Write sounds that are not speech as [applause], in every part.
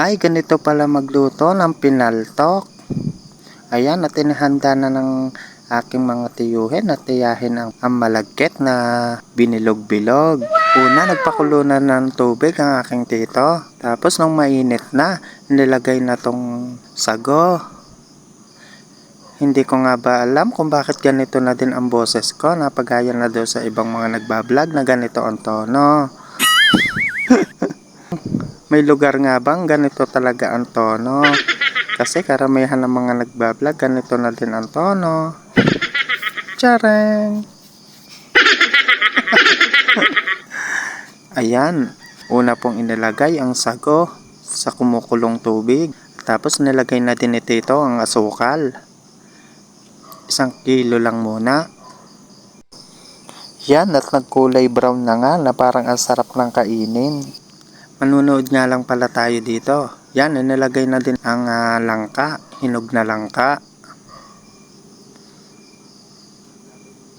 Ay, ganito pala magluto ng pinaltok. Ayan, at inihanda na ng aking mga tiyuhin at tiyahin ang, ang malagkit na binilog-bilog. Una, nagpakulo na ng tubig ang aking tito. Tapos nung mainit na, nilagay na tong sago. Hindi ko nga ba alam kung bakit ganito na din ang boses ko. Napagaya na daw sa ibang mga nagbablog na ganito ang tono. May lugar nga bang ganito talaga ang tono? Kasi karamihan ng mga nagbablog, ganito na din ang tono. Chareng! [laughs] Ayan, una pong inilagay ang sago sa kumukulong tubig. Tapos nilagay na din ito ito ang asukal. Isang kilo lang muna. Yan, at nagkulay brown na nga na parang ang sarap ng kainin. Manunood nga lang pala tayo dito. Yan, inilagay na din ang ah, langka, hinog na langka.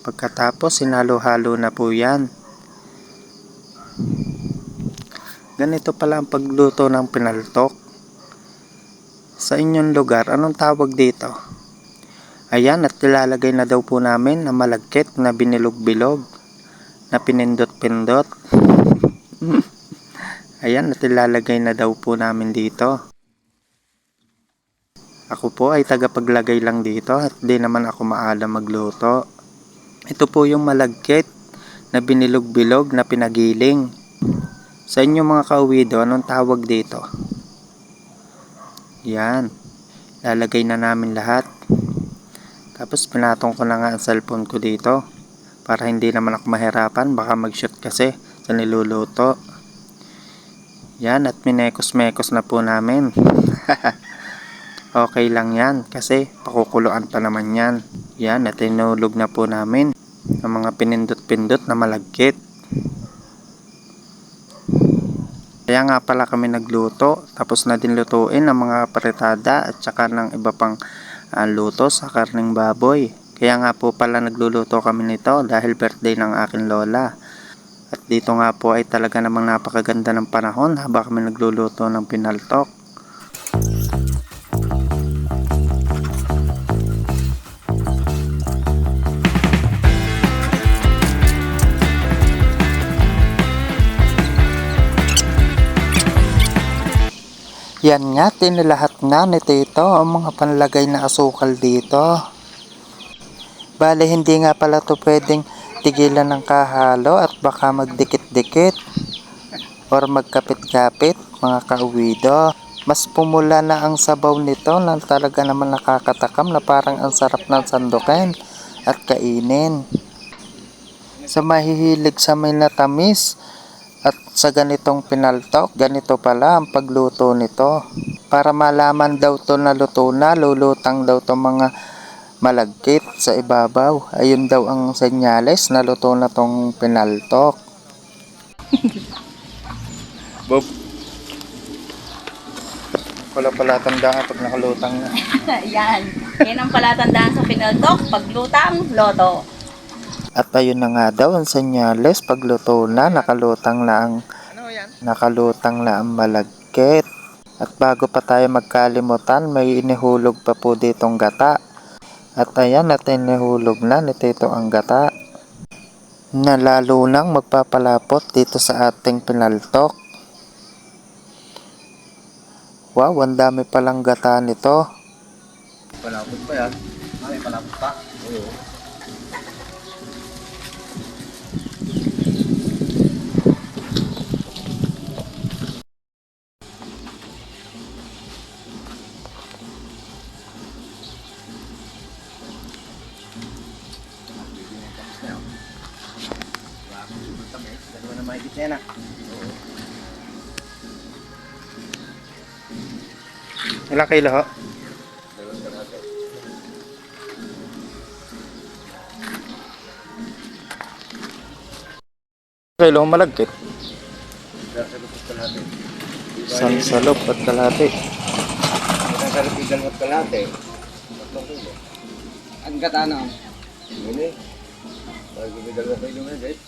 Pagkatapos, sinalo-halo na po yan. Ganito pala ang pagluto ng pinaltok. Sa inyong lugar, anong tawag dito? Ayan, at ilalagay na daw po namin na malagkit na binilog-bilog na pinindot-pindot. [laughs] Ayan, at ilalagay na daw po namin dito. Ako po ay tagapaglagay lang dito at di naman ako maalam magluto. Ito po yung malagkit na binilog-bilog na pinagiling. Sa inyo mga kauwido, anong tawag dito? Yan. Lalagay na namin lahat. Tapos pinatong ko na nga ang cellphone ko dito. Para hindi naman ako mahirapan. Baka mag-shoot kasi sa niluluto. Yan at minekos-mekos na po namin. [laughs] okay lang yan kasi pakukuluan pa naman yan. Yan at tinulog na po namin ang mga pinindot-pindot na malagkit. Kaya nga pala kami nagluto tapos na din lutuin ang mga pretada at saka ng iba pang ah, luto sa karning baboy. Kaya nga po pala nagluluto kami nito dahil birthday ng aking lola. At dito nga po ay talaga namang napakaganda ng panahon habang kami nagluluto ng pinaltok. Yan nga, tinilahat na ni Tito ang mga panlagay na asukal dito. Bale, hindi nga pala to pwedeng tigilan ng kahalo at baka magdikit-dikit or magkapit-kapit mga kauwido. Mas pumula na ang sabaw nito na talaga naman nakakatakam na parang ang sarap ng sandukin at kainin. Sa mahihilig sa may natamis at sa ganitong pinaltok, ganito pala ang pagluto nito. Para malaman daw to na luto na, lulutang daw to mga malagkit sa ibabaw. Ayun daw ang senyales na luto na tong pinaltok. [laughs] Bob. Wala pala tandaan pag nakalutang na. [laughs] Yan. Yan ang palatandaan sa pinaltok, paglutang, loto. At ayun na nga daw ang senyales pagluto na nakalutang na ang nakalutang na ang malagkit. At bago pa tayo magkalimutan, may inihulog pa po ditong gata. At ayan, at inihulog na ni Tito ang gata. Na lalo nang magpapalapot dito sa ating pinaltok. Wow, ang dami palang gata nito. Palapot pa yan. May palapot pa? Oo. Mahigit na yan ah. Ilang kilo ho? Kilo malagkit. Sasalupit ka natin. San salop at kalate. Tatlong kilo. Ang gata na. Yun eh. Sasalupit dalawat kilo na guys.